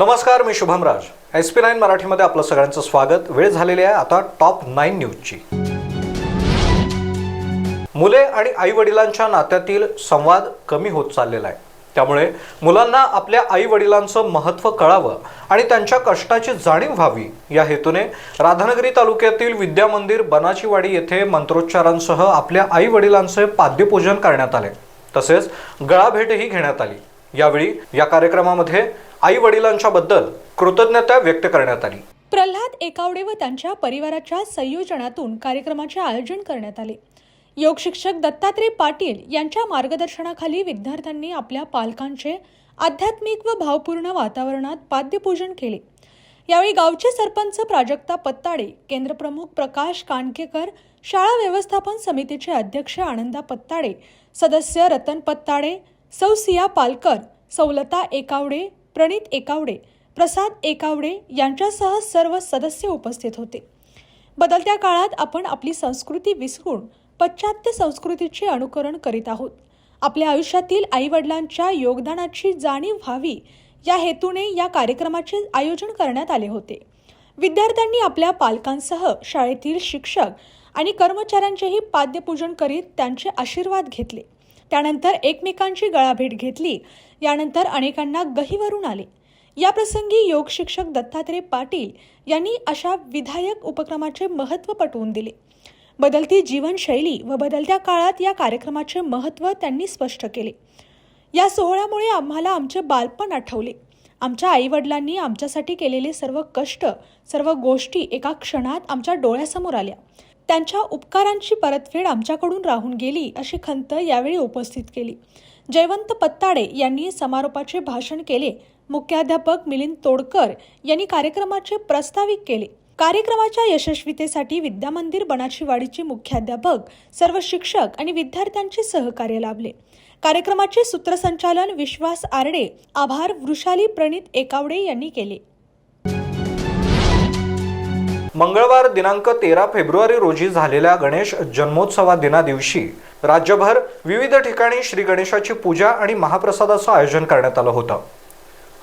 नमस्कार मी Shubham Raj. S P nine मराठीमध्ये आपलं सगळ्यांचं स्वागत. वेळ झालेली आहे आता टॉप नाईन न्यूजची. मुले आणि आई वडिलांच्या नात्यातील संवाद कमी होत चाललेला आहे. त्यामुळे मुलांना आपल्या आई वडिलांचं महत्त्व कळावं आणि त्यांच्या कष्टाची जाणीव व्हावी या हेतूने राधानगरी तालुक्यातील विद्या मंदिर बनाचीवाडी येथे मंत्रोच्चारांसह आपल्या आई वडिलांचे पाद्यपूजन करण्यात आले. तसेच गळाभेटही घेण्यात आली. यावेळी या कार्यक्रमामध्ये आई वडिलांच्या बद्दल कृतज्ञता व्यक्त करण्यात आली. प्रल्हाद एकावडे व त्यांच्या परिवाराच्या संयोजनातून कार्यक्रमाचे आयोजन करण्यात आले. योग शिक्षक दत्तात्रय पाटील यांच्या मार्गदर्शनाखाली विद्यार्थ्यांनी आपल्या पालकांचे आध्यात्मिक व भावपूर्ण वातावरणात पाद्यपूजन केले. यावेळी गावचे सरपंच प्राजक्ता पत्ताडे केंद्रप्रमुख प्रकाश कानकेकर शाळा व्यवस्थापन समितीचे अध्यक्ष आनंदा पत्ताडे सदस्य रतन पत्ताडे सौ सिया पालकर सौलता एकावडे प्रणित एकावडे प्रसाद एकावडे यांच्यासह सर्व सदस्य उपस्थित होते. बदलत्या काळात आपण आपली संस्कृती विसरून पाश्चात्य संस्कृतीचे अनुकरण करीत आहोत. आपल्या आयुष्यातील आईवडिलांच्या योगदानाची जाणीव व्हावी या हेतूने या कार्यक्रमाचे आयोजन करण्यात आले होते. विद्यार्थ्यांनी आपल्या पालकांसह शाळेतील शिक्षक आणि कर्मचाऱ्यांचेही पाद्यपूजन करीत त्यांचे आशीर्वाद घेतले. त्यानंतर एकमेकांची गळाभेट घेतली. यानंतर अनेकांना गहीवरून आले. या प्रसंगी योग शिक्षक दत्तात्रय पाटील यांनी अशा विधायक उपक्रमाचे महत्त्व पटवून दिले. बदलती जीवनशैली व बदलत्या काळात या कार्यक्रमाचे महत्त्व त्यांनी स्पष्ट केले. या सोहळ्यामुळे आम्हाला आमचे बालपण आठवले. आमच्या आईवडिलांनी आमच्यासाठी केलेले सर्व कष्ट सर्व गोष्टी एका क्षणात आमच्या डोळ्यासमोर आल्या. त्यांच्या उपकारांची परतफेड आमच्याकडून राहून गेली अशी खंत यावेळी उपस्थित केली. जयवंत पत्ताडे यांनी समारोपाचे भाषण केले. मुख्याध्यापक मिलिंद तोडकर यांनी कार्यक्रमाचे प्रस्ताविक केले. कार्यक्रमाच्या यशस्वीतेसाठी विद्यामंदिर बनाचीवाडीचे मुख्याध्यापक सर्व शिक्षक आणि विद्यार्थ्यांचे सहकार्य लाभले. कार्यक्रमाचे सूत्रसंचालन विश्वास आरडे आभार वृषाली प्रणित एकावडे यांनी केले. मंगळवार दिनांक तेरा फेब्रुवारी रोजी झालेल्या गणेश जन्मोत्सवा दिना दिवशी राज्यभर विविध ठिकाणी श्री गणेशाची पूजा आणि महाप्रसादाचं आयोजन करण्यात आलं होतं.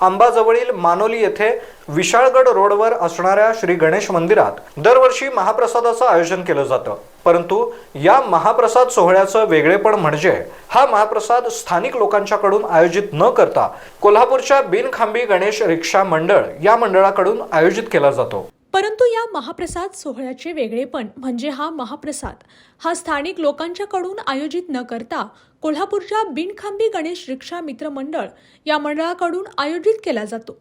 आंबाजवळील मानोली येथे विशाळगड रोडवर असणाऱ्या श्री गणेश मंदिरात दरवर्षी महाप्रसादाचं आयोजन केलं जातं. परंतु या महाप्रसाद सोहळ्याचं वेगळेपण म्हणजे हा महाप्रसाद स्थानिक लोकांच्याकडून आयोजित न करता कोल्हापूरच्या बिनखांबी गणेश रिक्षा मंडळ या मंडळाकडून आयोजित केला जातो. परंतु या महाप्रसाद सोहळ्याचे वेगळेपण म्हणजे हा महाप्रसाद हा स्थानिक लोकांच्याकडून आयोजित न करता कोल्हापूरच्या बिनखांबी गणेश रिक्षा मित्र मंडळ या मंडळाकडून आयोजित केला जातो.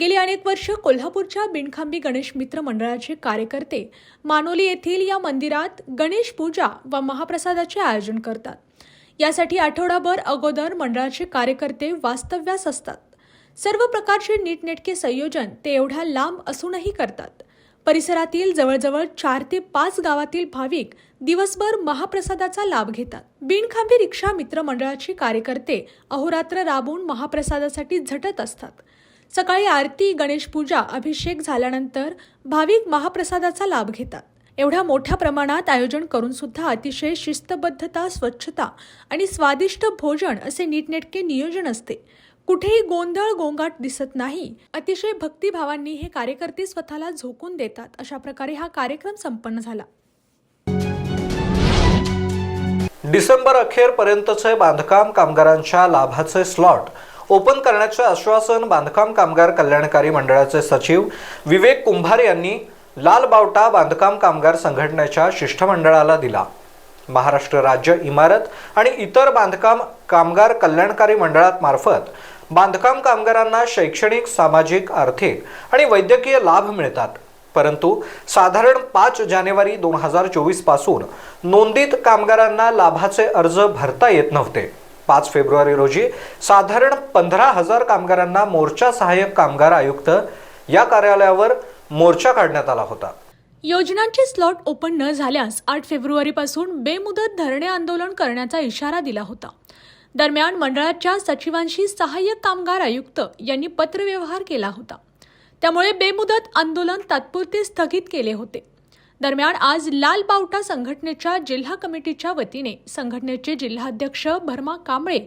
गेली अनेक वर्ष कोल्हापूरच्या बिनखांबी गणेश मित्र मंडळाचे कार्यकर्ते मानोली येथील या मंदिरात गणेश पूजा व महाप्रसादाचे आयोजन करतात. यासाठी आठवडाभर अगोदर मंडळाचे कार्यकर्ते वास्तव्यास असतात. सर्व प्रकारचे नीटनेटके संयोजन ते एवढ्या लांब असूनही करतात. परिसरातील जवळजवळ चार ते पाच गावातील भाविक दिवसभर महाप्रसादाचा लाभ घेतात. बिनखांबी रिक्षा मित्रमंडळाची कार्यकर्ते अहोरात्र राबून महाप्रसादासाठी झटत असतात. सकाळी आरती गणेश पूजा अभिषेक झाल्यानंतर भाविक महाप्रसादाचा लाभ घेतात. एवढ्या मोठ्या प्रमाणात आयोजन करून सुद्धा अतिशय शिस्तबद्धता स्वच्छता आणि स्वादिष्ट भोजन असे नीटनेटके नियोजन असते. कुठेही गोंधळ गोंगाट दिसत नाही. अतिशय भक्तिभावांनी हे कार्यकर्ते स्वतःला झोकून देतात. अशा प्रकारे हा कार्यक्रम संपन्न झाला. डिसेंबर अखेरपर्यंतचे बांधकाम कामगारांच्या लाभाचे स्लॉट ओपन करण्याचे आश्वासन बांधकाम कामगार कल्याणकारी मंडळाचे सचिव विवेक कुंभार यांनी लाल बावटा बांधकाम कामगार संघटनेच्या शिष्टमंडळाला दिला. महाराष्ट्र राज्य इमारत आणि इतर बांधकाम कामगार कल्याणकारी मंडळात मार्फत बांधकाम कामगारांना शैक्षणिक सामाजिक आर्थिक आणि वैद्यकीय लाभ मिळतात. परंतु साधारण पाच जानेवारी दोन हजार चोवीसपासून नोंदित कामगारांना लाभाचे अर्ज भरता येत नव्हते. पाच फेब्रुवारी रोजी साधारण पंधरा हजार कामगारांना मोर्चा सहाय्यक कामगार आयुक्त या कार्यालयावर मोर्चा काढण्यात आला होता. योजनांचे स्लॉट ओपन न झाल्यास आठ फेब्रुवारीपासून बेमुदत धरणे आंदोलन करण्याचा इशारा दिला होता. दरम्यान मंडळाच्या सचिवांशी सहाय्यक कामगार आयुक्त यांनी पत्रव्यवहार केला होता. त्यामुळे बेमुदत आंदोलन तात्पुरते स्थगित केले होते. दरम्यान आज लाल बावटा संघटनेच्या जिल्हा कमिटीच्या वतीने संघटनेचे जिल्हाध्यक्ष भरमा कांबळे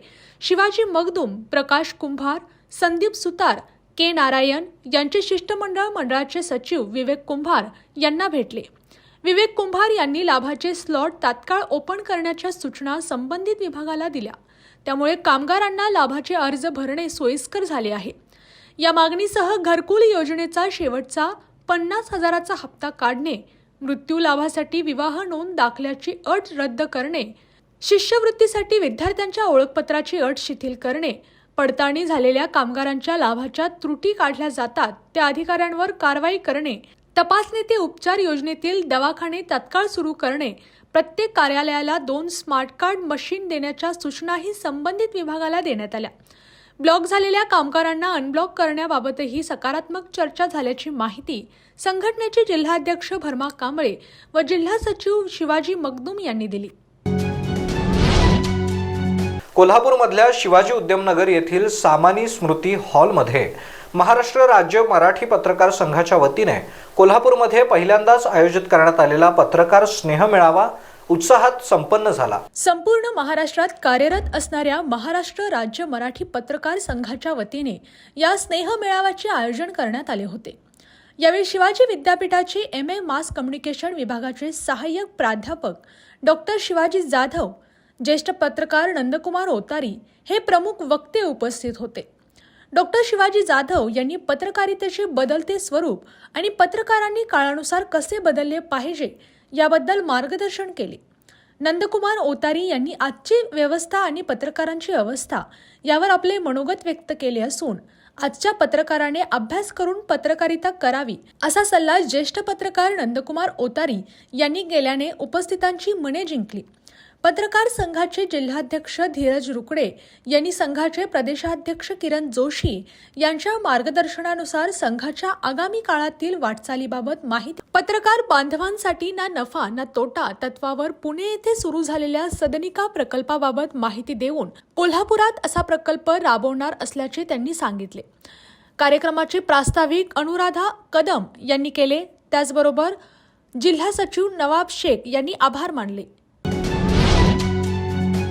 शिवाजी मगदूम प्रकाश कुंभार संदीप सुतार के नारायण यांचे शिष्टमंडळ मंडळाचे सचिव विवेक कुंभार यांना भेटले. विवेक कुंभार यांनी लाभाचे स्लॉट तात्काळ ओपन करण्याच्या सूचना संबंधित विभागाला दिल्या. त्यामुळे कामगारांना लाभाचे अर्ज भरणे सोयीस्कर झाले आहे. या मागणीसह घरकुल योजनेचा शेवटचा पन्नास हजाराचा हप्ता काढणे मृत्यू लाभासाठी विवाह नोंद दाखल्याची अट रद्द करणे शिष्यवृत्तीसाठी विद्यार्थ्यांच्या ओळखपत्राची अट शिथिल करणे पडताळणी झालेल्या कामगारांच्या लाभाच्या त्रुटी काढल्या जातात त्या अधिकाऱ्यांवर कारवाई करणे तपासणी ते उपचार योजनेतील दवाखाने तत्काळ सुरू करणे प्रत्येक कार्यालयाला दोन स्मार्ट कार्ड मशीन देण्याच्या सूचनाही संबंधित विभागाला देण्यात आल्या. ब्लॉक झालेल्या कामगारांना अनब्लॉक करण्याबाबतही सकारात्मक चर्चा झाल्याची माहिती संघटनेचे जिल्हाध्यक्ष भरमा कांबळे व जिल्हा सचिव शिवाजी मगदूम यांनी दिली. कोल्हापूरमधल्या शिवाजी उद्यमनगर येथील सामानी स्मृती हॉलमध्ये महाराष्ट्र राज्य मराठी पत्रकार संघाच्या वतीने कोल्हापूरमध्ये पहिल्यांदाच आयोजित करण्यात आलेला पत्रकार स्नेह मेळावा उत्साहात संपन्न झाला. संपूर्ण महाराष्ट्रात कार्यरत असणाऱ्या महाराष्ट्र राज्य मराठी पत्रकार संघाच्या वतीने या स्नेह मेळाव्याचे आयोजन करण्यात आले होते. यावेळी शिवाजी विद्यापीठाचे एम ए मास कम्युनिकेशन विभागाचे सहाय्यक प्राध्यापक डॉक्टर शिवाजी जाधव ज्येष्ठ पत्रकार नंदकुमार ओतारी हे प्रमुख वक्ते उपस्थित होते. डॉक्टर शिवाजी जाधव यांनी पत्रकारितेचे बदलते स्वरूप आणि पत्रकारांनी काळानुसार कसे बदलले पाहिजे याबद्दल मार्गदर्शन केले. नंदकुमार ओतारी यांनी आजची व्यवस्था आणि पत्रकारांची अवस्था यावर आपले मनोगत व्यक्त केले असून आजच्या पत्रकाराने अभ्यास करून पत्रकारिता करावी असा सल्ला ज्येष्ठ पत्रकार नंदकुमार ओतारी यांनी गेल्याने उपस्थितांची मने जिंकली. पत्रकार संघाचे जिल्हाध्यक्ष धीरज रुकडे यांनी संघाचे प्रदेशाध्यक्ष किरण जोशी यांच्या मार्गदर्शनानुसार संघाच्या आगामी काळातील वाटचालीबाबत माहिती पत्रकार बांधवांसाठी ना नफा ना तोटा तत्वावर पुणे येथे सुरू झालेल्या सदनिका प्रकल्पाबाबत माहिती देऊन कोल्हापुरात असा प्रकल्प राबवणार असल्याचे त्यांनी सांगितले. कार्यक्रमाचे प्रास्ताविक अनुराधा कदम यांनी केले. त्याचबरोबर जिल्हा सचिव नवाब शेख यांनी आभार मानले.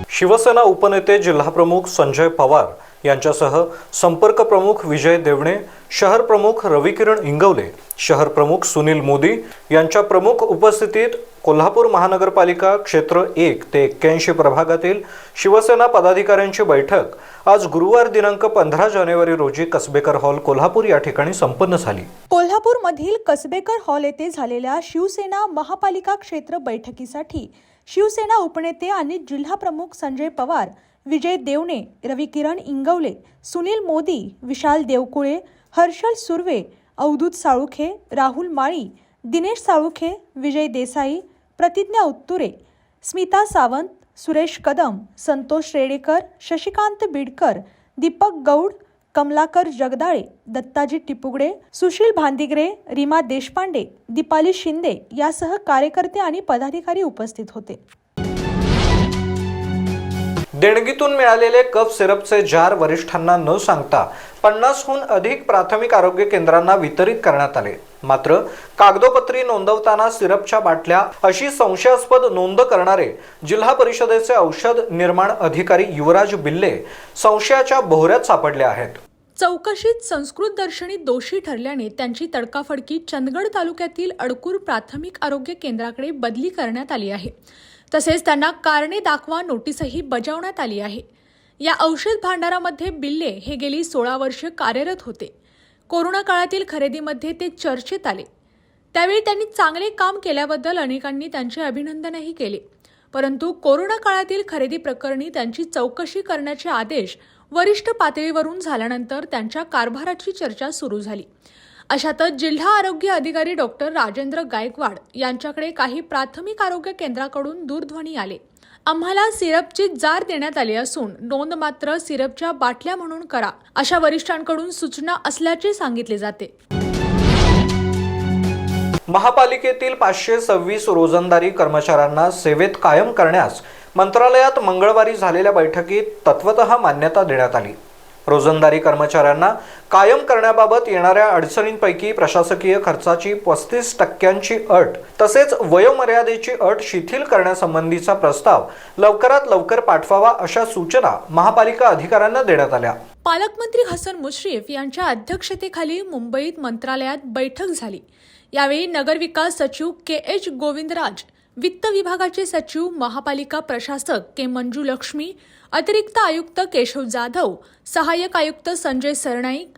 शिवसेना उपनेते जिल्हाप्रमुख संजय पवार यांच्यासह संपर्क प्रमुख विजय देवणे शहर प्रमुख रविकिरण इंगवले शहर प्रमुख सुनील मोदी यांच्या प्रमुख उपस्थितीत कोल्हापूर महानगरपालिका क्षेत्र एक ते एक्क्याऐंशी प्रभागातील शिवसेना पदाधिकाऱ्यांची बैठक आज गुरुवार दिनांक पंधरा जानेवारी रोजी कसबेकर हॉल कोल्हापूर या ठिकाणी संपन्न झाली. कोल्हापूरमधील कसबेकर हॉल येथे झालेल्या शिवसेना महापालिका क्षेत्र बैठकीसाठी शिवसेना उपनेते आणि जिल्हा प्रमुख संजय पवार विजय देवणे रविकिरण इंगवले सुनील मोदी विशाल देवकुळे हर्षल सुर्वे अवधूत साळुखे राहुल माळी दिनेश साळुखे विजय देसाई प्रतिज्ञा उत्तुरे स्मिता सावंत सुरेश कदम संतोष रेडेकर शशिकांत बिडकर दीपक गौड कमलाकर जगदाळे दत्ताजी टिपुगडे सुशील भांदिगरे रीमा देशपांडे दीपाली शिंदे यासह कार्यकर्ते आणि पदाधिकारी उपस्थित होते. देणगीतून मिळालेले कफ सिरपचे जार वरिष्ठांना न सांगता पन्नासहून अधिक प्राथमिक आरोग्य केंद्रांना वितरित करण्यात आले. मात्र कागदोपत्री नोंदवताना सिरपच्या बाटल्या अशी संशयास्पद नोंद करणारे जिल्हा परिषदेचे औषध निर्माण अधिकारी युवराज बिल्ले संशयाच्या भोवऱ्यात सापडले आहेत. चौकशीत संस्कृत दर्शनी दोषी ठरल्याने त्यांची तडकाफडकी चंदगड तालुक्यातील अडकूर प्राथमिक आरोग्य केंद्राकडे बदली करण्यात आली आहे. तसेच त्यांना कारणे दाखवा नोटीसही बजावण्यात आली आहे. या औषध भांडारामध्ये बिल्ले हे गेली सोळा वर्ष कार्यरत होते. कोरोना काळातील खरेदीमध्ये ते चर्चेत आले. त्यावेळी त्यांनी चांगले काम केल्याबद्दल अनेकांनी त्यांचे अभिनंदनही केले. परंतु कोरोना काळातील खरेदी प्रकरणी त्यांची चौकशी करण्याचे आदेश वरिष्ठ पातळीवरून झाल्यानंतर त्यांच्या कारभाराची चर्चा सुरू झाली. अशातच जिल्हा आरोग्य अधिकारी डॉक्टर राजेंद्र गायकवाड यांच्याकडे काही प्राथमिक आरोग्य केंद्राकडून दूरध्वनी आले. आम्हाला सिरपची जार देण्यात आली असून नोंद मात्र सिरपच्या बाटल्या म्हणून करा अशा वरिष्ठांकडून सूचना असल्याचे सांगितले जाते. महापालिकेतील पाचशे सव्वीस रोजंदारी कर्मचाऱ्यांना सेवेत कायम करण्यास मंत्रालयात मंगळवारी झालेल्या बैठकीत तत्वतः मान्यता देण्यात आली. रोजंदारी कर्मचाऱ्यांना कायम करण्याबाबत येणाऱ्या अडचणींपैकी प्रशासकीय खर्चाची पस्तीस टक्क्यांची अट तसेच वयोमर्यादेची अट शिथिल करण्यासंबंधीचा प्रस्ताव लवकरात लवकर पाठवावा अशा सूचना महापालिका अधिकाऱ्यांना देण्यात आल्या. पालकमंत्री हसन मुश्रीफ यांच्या अध्यक्षतेखाली मुंबईत मंत्रालयात बैठक झाली. यावेळी नगरविकास सचिव के एच गोविंदराज वित्त विभागाचे सचिव महापालिका प्रशासक के मंजू लक्ष्मी अतिरिक्त आयुक्त केशव जाधव सहाय्यक आयुक्त संजय सरनाईक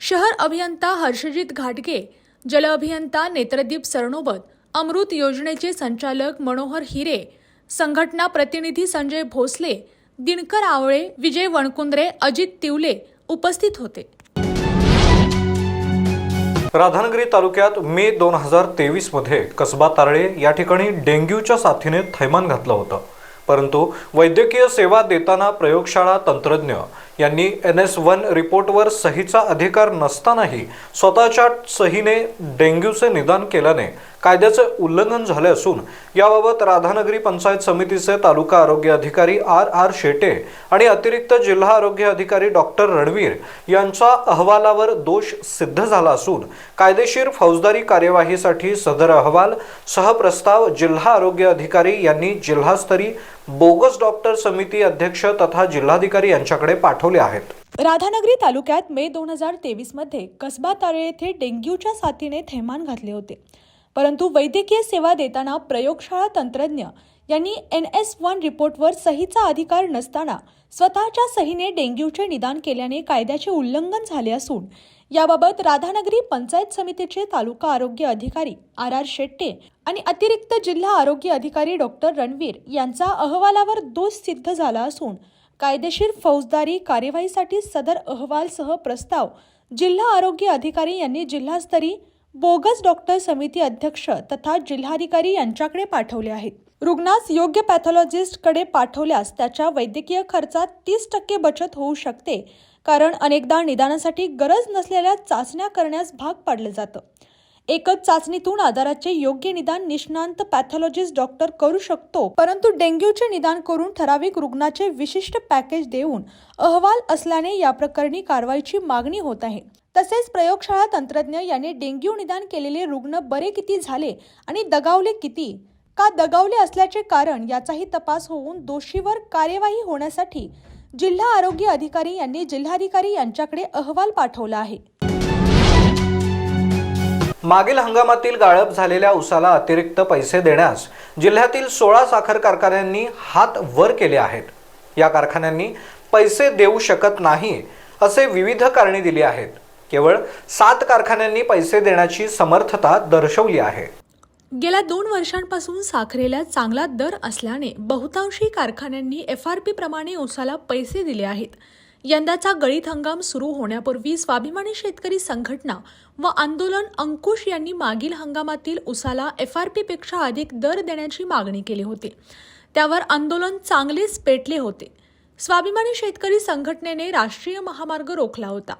शहर अभियंता हर्षजित घाटगे जल अभियंता नेत्रदीप सरनोबत अमृत योजनेचे संचालक मनोहर हिरे संघटना प्रतिनिधी संजय भोसले दिनकर आवळे विजय वणकुंद्रे अजित तिवले उपस्थित होते. राधानगरी तालुक्यात मे दोन हजार तेवीसमध्ये कसबा तारळे या ठिकाणी डेंग्यूच्या साथीने थैमान घातलं होतं. परंतु वैद्यकीय सेवा देताना प्रयोगशाळा तंत्रज्ञ यांनी एन एस वन रिपोर्टवर सहीचा अधिकार नसतानाही स्वतःच्या सहीने डेंग्यूचे निदान केल्याने कायद्याचं उल्लंघन झाले असून याबाबत राधानगरी पंचायत समितीचे तालुका आरोग्य अधिकारी आर आर शेटे आणि अतिरिक्त जिल्हा आरोग्य अधिकारी डॉक्टर रणवीर यांच्या अहवालावर दोष सिद्ध झाला असून कायदेशीर फौजदारी कार्यवाहीसाठी सदर अहवाल सहप्रस्ताव जिल्हा आरोग्य अधिकारी यांनी जिल्हास्तरीय बोगस डॉक्टर समिती अध्यक्ष तथा जिल्हाधिकारी यांच्याकडे पाठवले आहेत. राधानगरी तालुक्यात मे दोन हजार तेवीसमध्ये कसबा तारे येथे डेंग्यूच्या साथीने थैमान घातले होते. परंतु वैद्यकीय सेवा देताना प्रयोगशाळा तंत्रज्ञ यांनी एन एस वन रिपोर्टवर सहीचा अधिकार नसताना स्वतःच्या सहीने डेंग्यूचे निदान केल्याने कायद्याचे उल्लंघन झाले असून याबाबत राधानगरी पंचायत समितीचे तालुका आरोग्य अधिकारी आर आर शेट्टे आणि अतिरिक्त जिल्हा आरोग्य अधिकारी डॉक्टर रणवीर यांचा अहवालावर दोष सिद्ध झाला असून कायदेशीर फौजदारी कार्यवाहीसाठी सदर अहवालसह प्रस्ताव जिल्हा आरोग्य अधिकारी यांनी जिल्हास्तरीय बोगस डॉक्टर समिती अध्यक्ष तथा जिल्हाधिकारी यांच्याकडे पाठवले आहेत. रुग्णास योग्य पॅथॉलॉजिस्टकडे पाठवल्यास त्याच्या वैद्यकीय खर्चात तीस टक्के बचत होऊ शकते कारण अनेकदा निदानासाठी गरज नसलेल्या चाचण्या करण्यास भाग पाडलं जातं. एकच चाचणीतून आजाराचे योग्य निदान निष्णांत पॅथॉलॉजिस्ट डॉक्टर करू शकतो. परंतु डेंग्यूचे निदान करून ठराविक रुग्णाचे विशिष्ट पॅकेज देऊन अहवाल असल्याने या प्रकरणी कारवाईची मागणी होत आहे. तसेच प्रयोगशाळा तंत्रज्ञ यांनी डेंग्यू निदान केलेले रुग्ण बरे किती झाले आणि दगावले किती? का दगावले असल्याचे कारण याचाही तपास होऊन दोषीवर कार्यवाही होण्यासाठी जिल्हा आरोग्य अधिकारी यांनी जिल्हाधिकारी यांच्याकडे अहवाल पाठवला आहे. मागील हंगामातील गाळप झालेल्या उसाला अतिरिक्त पैसे देण्यास जिल्ह्यातील सोळा साखर कारखान्यांनी हात वर केले आहेत. या कारखान्यांनी पैसे देऊ शकत नाही असे विविध कारणे दिली आहेत. केवळ सात कारखान्यांनी पैसे देण्याची समर्थता दर्शवली आहे. गेल्या दोन वर्षांपासून साखरेला चांगला दर असल्याने बहुतांशी कारखान्यांनी एफ आर पी प्रमाणे उसाला पैसे दिले आहेत. यंदाचा गळीत हंगाम सुरू होण्यापूर्वी स्वाभिमानी शेतकरी संघटना व आंदोलन अंकुश यांनी मागील हंगामातील उसाला एफ आर पीपेक्षा अधिक दर देण्याची मागणी केली होती. त्यावर आंदोलन चांगलेच पेटले होते. स्वाभिमानी शेतकरी संघटनेने राष्ट्रीय महामार्ग रोखला होता.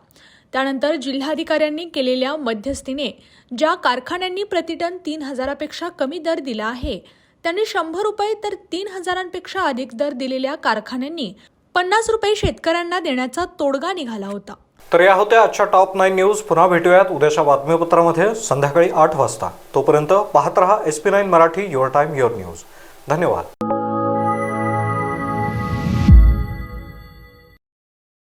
त्यानंतर जिल्हाधिकाऱ्यांनी केलेल्या मध्यस्थीने ज्या कारखान्यांनी प्रतिटन तीन हजारापेक्षा कमी दर दिला आहे त्यांनी शंभर रुपये तर तीन हजारांपेक्षा अधिक दर दिलेल्या कारखान्यांनी पन्नास रुपये शेतकऱ्यांना देण्याचा तोडगा निघाला होता. तर या होत्या आजच्या टॉप नाईन न्यूज. पुन्हा भेटूयात उद्याच्या बातमीपत्रामध्ये. संध्याकाळी आठ वाजता. तोपर्यंत पाहत रहा S P nine Marathi your time your news. धन्यवाद.